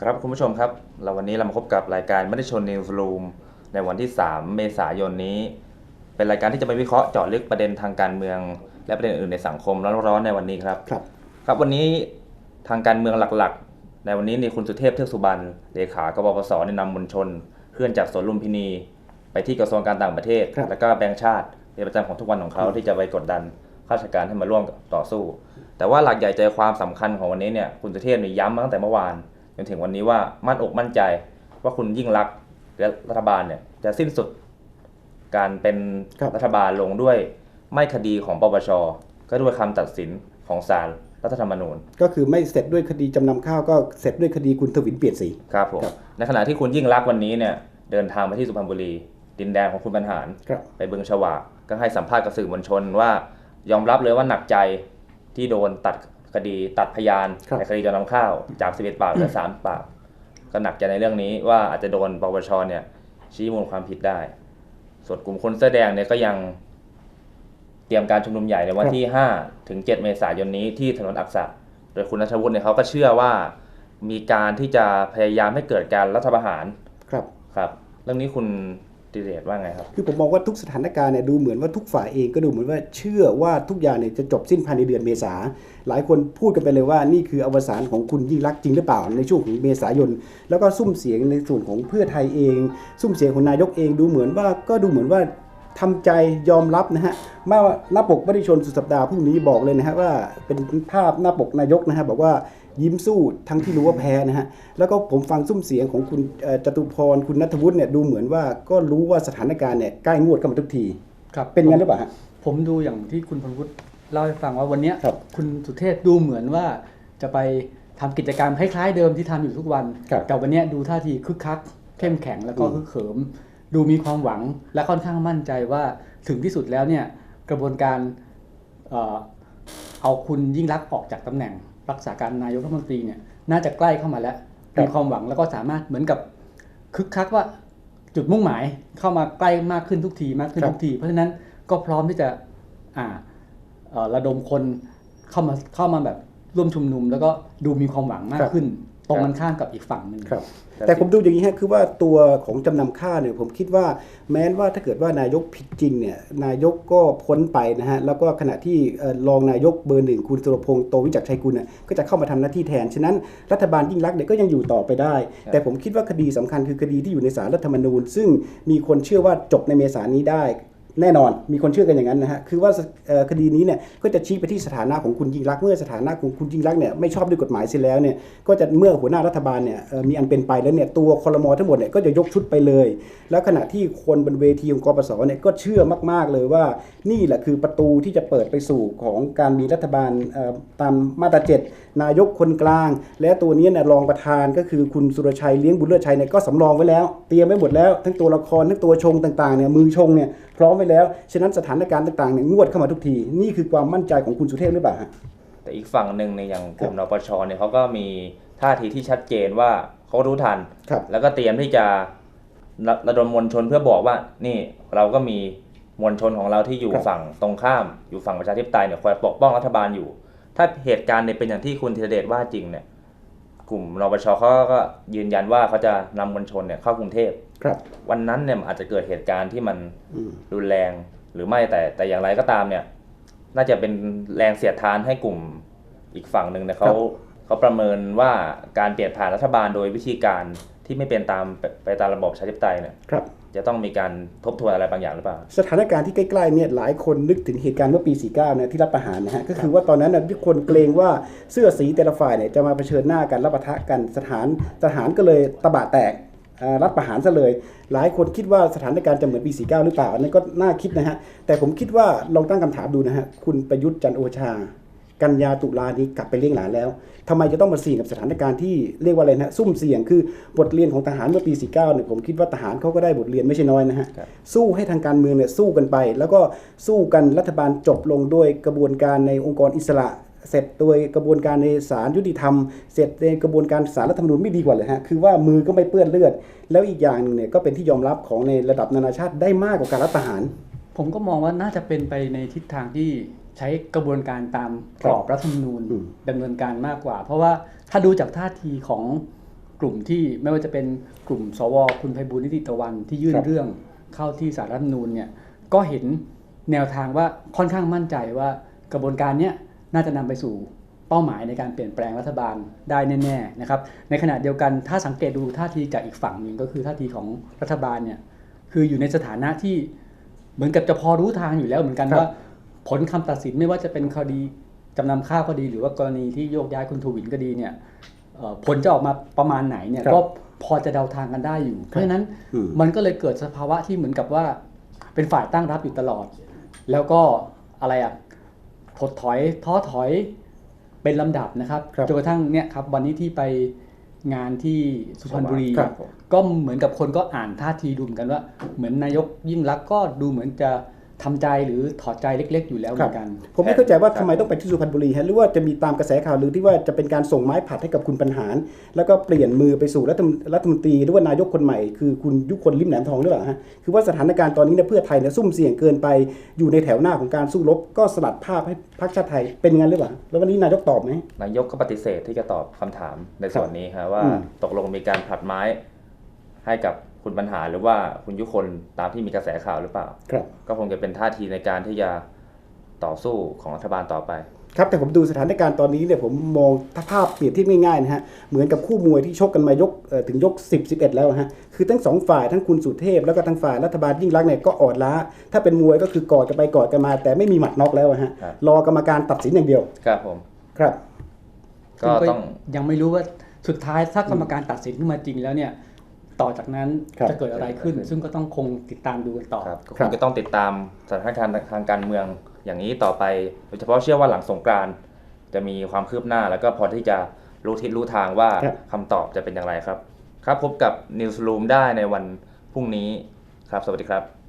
ครับคุณผู้ชมครับ เราวันนี้เรามาพบกับรายการไม่ได้ชนนิวส์รูมในวันที่ 3 เมษายนนี้ เป็นรายการที่จะไปวิเคราะห์เจาะลึกประเด็นทางการเมือง และประเด็นอื่นในสังคมร้อนๆในวันนี้ครับ ครับ ครับวันนี้ทางการเมืองหลักๆ ในวันนี้นี่คุณสุเทพเทือกสุบรรณเลขากบพศแนะนำมวลชน เคลื่อนจากสวนลุมพินี ไปที่กระทรวงการต่างประเทศครับแล้วก็แบงก์ชาติเป็นประจำของทุกวันของเขาที่จะไปกดดันข้าราชการให้มาร่วมต่อสู้ แต่ว่าหลักใหญ่ใจความสำคัญของวันนี้เนี่ยคุณสุเทพเนี่ยย้ำมาตั้งแต่เมื่อวาน จนถึงวันนี้ว่ามั่นอกมั่นใจว่าคุณยิ่งรักษณ์และรัฐบาลเนี่ยจะสิ้นสุดการเป็นครับรัฐบาลลงด้วยไม่คดีของปปชก็ด้วยคำตัดสินของศาลรัฐธรรมนูญ ก็คือไม่เสร็จด้วยคดีจำนำข้าวก็เสร็จด้วยคดีคุณทวินเปลี่ยนสีครับผมครับในขณะที่คุณยิ่งรักษณ์วันนี้เนี่ยเดินทางมาที่สุพรรณบุรี ดินแดนของคุณบรรหารครับไปบึงฉวากก็ให้สัมภาษณ์กับสื่อมวลชนว่า ยอมรับเลยว่าหนักใจที่โดนตัด คดีตัดพยานครับในคดีจำนำข้าวจาก 11 ปากเหลือ 3 ปากก็หนักใจในเรื่องนี้ว่าอาจจะโดนปปชเนี่ย ชี้มูลความผิดได้ ส่วนกลุ่มคนเสื้อแดงเนี่ยก็ยังเตรียมการชุมนุมใหญ่ในวันที่ 5 ถึง 7 เมษายนนี้ที่ถนนอักษะโดยคุณนัชวุฒิเนี่ยเขาก็เชื่อว่ามีการที่จะพยายามให้เกิดการรัฐประหารครับครับ เรื่องนี้คุณ ดิเรศว่าไงครับ คือผมมองว่าทุกสถานการณ์เนี่ยดูเหมือนว่าทุกฝ่ายเองก็ดูเหมือนว่าเชื่อว่าทุกอย่างเนี่ยจะจบสิ้นภายในเดือนเมษา หลายคนพูดกันไปเลยว่านี่คืออวสานของคุณยิ่งรักจริงหรือเปล่าในช่วงของเมษายน แล้วก็ซุ่มเสียงในส่วนของเพื่อไทยเอง ซุ่มเสียงของนายกเองดูเหมือนว่าก็ดูเหมือนว่าทำใจยอมรับนะฮะมาหน้าปกไม่ได้ชนสุดสัปดาห์พรุ่งนี้บอกเลยนะฮะว่าเป็นภาพหน้าปกนายกนะฮะบอกว่า ยิ้มสู้ทั้งที่รู้ว่าแพ้นะฮะ แล้วก็ผมฟังซุ่มเสียงของคุณเอ่อจตุพรคุณนัทวุฒิเนี่ยดูเหมือนว่าก็รู้ว่าสถานการณ์เนี่ยใกล้งวดเข้ามาทุกทีครับเป็นงั้นหรือเปล่าฮะผมดูอย่างที่คุณพลวุฒิเล่าให้ฟังว่าวันเนี้ยครับคุณสุเทพดูเหมือนว่าจะไปทำกิจกรรมคล้ายๆเดิมที่ทำอยู่ทุกวันครับแต่วันเนี้ยดูท่าทีคึกคัก เข้มแข็งแล้วก็อืมฮึกเหิม ดูมีความหวังและค่อนข้างมั่นใจว่าถึงที่สุดแล้วเนี่ยกระบวนการเอ่อเอาคุณยิ่งรักษณ์ออกจากตำแหน่ง รักษาการนายกรัฐมนตรีเนี่ยน่าจะใกล้เข้ามาแล้วครับมีความหวังแล้วก็สามารถเหมือนกับคึกคักว่าจุดมุ่งหมายเข้ามาใกล้มากขึ้นทุกทีมากขึ้นทุกที เพราะฉะนั้นก็พร้อมที่จะอ่าเอ่อระดมคนเข้ามาเข้ามาแบบร่วมชุมนุม แล้วก็ดูมีความหวังมาครักบขึ้น ตรงกันข้ามกับอีกฝั่งหนึ่งครับ แต่ผมดูอย่างนี้ฮะคือว่าตัวของจำนำข้าวเนี่ยผมคิดว่าแม้ว่าถ้าเกิดว่านายกผิดจริงเนี่ยนายกก็พ้นไปนะฮะแล้วก็ขณะที่เอ่อรองนายกเบอร์หนึ่งคุณสุรพงษ์โตวิจักรชัยกุลเนี่ยก็จะเข้ามาทำหน้าที่แทน ฉะนั้นรัฐบาลยิ่งรักษณ์เนี่ยก็ยังอยู่ต่อไปได้ แต่ผมคิดว่าคดีสำคัญคือคดีที่อยู่ในสารรัฐธรรมนูญ ซึ่งมีคนเชื่อว่าจบในเมษายนนี้ได้ แน่นอนมีคนเชื่อกันอย่างนั้นนะฮะคือว่าคดีนี้เนี่ยก็จะชี้ไปที่สถานะของคุณยิ่งรักเมื่อสถานะของคุณยิ่งรักเนี่ยไม่ชอบด้วยกฎหมายเสียแล้วเนี่ยก็จะเมื่อหัวหน้ารัฐบาลเนี่ยมีอันเป็นไปแล้วเนี่ยตัวคอรมอทั้งหมดเนี่ยก็จะยกชุดไปเลย แล้วขณะที่คนบนเวทีของกปสเนี่ยก็เชื่อมาก ๆเลยว่า นี่แหละคือประตูที่จะเปิดไปสู่ของการมีรัฐบาลตามมาตราเจ็ดนายกคนกลาง และตัวนี้เนี่ยรองประธานก็คือคุณสุรชัยเลี้ยงบุญเลิศชัยเนี่ยก็สำรองไว้แล้ว เตรียมไว้หมดแล้ว ทั้งตัวละครทั้งตัวชงต่างๆเนี่ยมือชงเนี่ยพร้อมไว้แล้ว ฉะนั้นสถานการณ์ต่างๆเนี่ยงวดเข้ามาทุกที นี่คือความมั่นใจของคุณสุเทพหรือเปล่าฮะ แต่อีกฝั่งหนึ่งในยอย่างกลุ่มนปชเนี่ยเขาก็มีท่าทีที่ชัดเจนว่าเขารู้ทัน ครับ แล้วก็เตรียมที่จะระระดมมวลชนเพื่อบอกว่า นี่เราก็มีมวลชนของเราที่อยู่ครับ ฝั่งตรงข้าม อยู่ฝั่งประชาธิปไตยเนี่ยคอยปกป้องรัฐบาลอยู่ ถ้าเหตุการณ์เนี่ยเป็นอย่างที่คุณธีรเดชว่าจริงเนี่ย กลุ่มนปชเขาก็ยืนยันว่าเขาจะนำมวลชนเนี่ยเข้ากรุงเทพครับ วันนั้นเนี่ยมันอาจจะเกิดเหตุการณ์ที่มันอืมรุนแรงหรือไม่แต่แต่อย่างไรก็ตามเนี่ย น่าจะเป็นแรงเสียดทานให้กลุ่มอีกฝั่งหนึ่งเนี่ยเขา เขาประเมินว่าการเปลี่ยนผ่านรัฐบาลโดยวิธีการที่ไม่เป็นตามไปไปตามระบอบประชาธิปไตยเนี่ยครับ จะต้องมีการทบทวนอะไรบางอย่างหรือเปล่า สถานการณ์ที่ใกล้ๆเนี่ยหลายคนนึกถึงเหตุการณ์เมื่อปี 49เนี่ยที่รัฐประหารนะฮะก็คือว่าตอนนั้นนะทุกคนเกรงว่าเสื้อสีแต่ละฝ่ายเนี่ยจะมาเผชิญหน้ากันรับปะทะกันสถานสถานก็เลยตะบะแตกอ่ารัฐประหารซะเลย หลายคนคิดว่าสถานการณ์จะเหมือนปี 49 หรือเปล่าอันนั้นก็น่าคิดนะฮะแต่ผมคิดว่าลองตั้งคำถามดูนะฮะคุณประยุทธ์จันทร์โอชา กันยาตุลานี้กลับไปเลี้ยงหลานแล้วทำไมจะต้องมาเสี่ยงกับสถานการณ์ที่เรียกว่าอะไรนะซุ่มเสี่ยงคือบทเรียนของทหารเมื่อปี 49เนี่ยผมคิดว่าทหารเขาก็ได้บทเรียนไม่ใช่น้อยนะฮะครับสู้ให้ทางการเมืองเนี่ยสู้กันไป แล้วก็สู้กันรัฐบาลจบลงด้วยกระบวนการในองค์กรอิสระเสร็จโดยกระบวนการในศาลยุติธรรม เสร็จในกระบวนการศาลรัฐธรรมนูญไม่ดีกว่าเลยฮะ คือว่ามือก็ไม่เปื้อนเลือด แล้วอีกอย่างหนึงเนี่ยก็เป็นที่ยอมรับของในระดับนานาชาติได้มากกว่าการรัฐประหาร ผมก็มองว่าน่าจะเป็นไปในทิศทางที่ ใช้กระบวนการตามกรอบรัฐธรรมนูญอืมดำเนินการมากกว่า เพราะว่าถ้าดูจากท่าทีของกลุ่มที่ไม่ว่าจะเป็นกลุ่ม สวคุณไพบูลย์นิติตะวันที่ยื่นครับเรื่องเข้าที่สารรัฐธรรมนูญเนี่ยก็เห็นแนวทางว่าค่อนข้างมั่นใจว่ากระบวนการเนี้ยน่าจะนำไปสู่เป้าหมายในการเปลี่ยนแปลงรัฐบาลได้แน่ๆนะครับในขณะเดียวกันถ้าสังเกตดูท่าทีจากอีกฝั่งหนึ่งก็คือท่าทีของรัฐบาลเนี่ยคืออยู่ในสถานะที่เหมือนกับจะพอรู้ทางอยู่แล้วเหมือนกันครับว่า ผลคำตัดสินไม่ว่าจะเป็นคดีจำนำข้าวก็ดี หรือว่ากรณีที่โยกย้ายคุณทูวินก็ดีเนี่ยเอ่อผลจะออกมาประมาณไหนเนี่ยครับก็พอจะเดาทางกันได้อยู่ เพราะฉะนั้นอืมมันก็เลยเกิดสภาวะที่เหมือนกับว่า เป็นฝ่ายตั้งรับอยู่ตลอด แล้วก็อะไรอะถดถอยท้อถอยเป็นลำดับนะครับครับจนกระทั่งเนี่ยครับวันนี้ที่ไปงานที่สุพรรณบุรีครับก็เหมือนกับคนก็อ่านท่าทีดูเหมือนกันว่า เหมือนนายกยิ่งรักษณ์ก็ดูเหมือนจะ ทำใจหรือถอดใจเล็ก ๆ อยู่แล้วเหมือนกัน ผมไม่เข้าใจว่าครับทำไมต้องไปที่สุพรรณบุรีฮะหรือว่าจะมีตามกระแสข่าวลือที่ว่าจะเป็นการส่งไม้ผัดให้กับคุณปัญหาร แล้วก็เปลี่ยนมือไปสู่รัฐมรัฐมนตรีหรือว่านายกคนใหม่คือคุณยุคนลิมแหลมทองหรือเปล่าฮะคือว่าสถานการณ์ตอนนี้เนี่ยเพื่อไทยเนี่ยซุ่มเสี่ยงเกินไปอยู่ในแถวหน้าของการสู้รบก็สลัดภาพให้พรรคชาติไทยเป็นอย่างนั้นหรือเปล่าแล้ววันนี้นายกตอบไหมนายกก็ปฏิเสธที่จะตอบคำถามในส่วนนี้ครับว่าอืมตกลงมีการผลัดไม้ให้กับ คุณปัญหาหรือว่าคุณยุคนตามที่มีกระแสข่าวหรือเปล่า ครับ ก็คงจะเป็นท่าทีในการที่จะต่อสู้ของรัฐบาลต่อไป ครับแต่ผมดูสถานการณ์ตอนนี้เนี่ยผมมองถ้าภาพเปรียบเทียบง่ายๆนะฮะเหมือนกับคู่มวยที่ชกกันมายกเอ่อถึงยก 10 11 แล้วฮะคือทั้งสองฝ่ายทั้งคุณสุเทพแล้วก็ทั้งฝ่ายรัฐบาลยิ่งรักษณ์เนี่ยก็อ่อนล้า ถ้าเป็นมวยก็คือกอดกันไปกอดกันมา แต่ไม่มีหมัดน็อกแล้วอะฮะครับ รอกรรมการตัดสินอย่างเดียวครับผม ครับ ก็ซึ่ต้อง ยังไม่รู้ว่าสุดท้ายถ้ากรรมการตัดสินขึ้นมาจริงแล้วเนี่ย ต่อจากนั้นครับจะเกิดอะไรขึ้น ซึ่งก็ต้องคงติดตามดูกันต่อ ครับก็คครับงจะต้องติดตามสถานการณ์ทางการเมืองอย่างนี้ต่อไปโดยเฉพาะเชื่อว่าหลังสงกรานต์จะมีความคืบหน้าแล้วก็พอที่จะรู้ทิศรู้ทางว่าครับ คำตอบจะเป็นอย่างไรครับ ครับพบกับ Newsroom ได้ในวันพรุ่งนี้ครับ สวัสดีครับ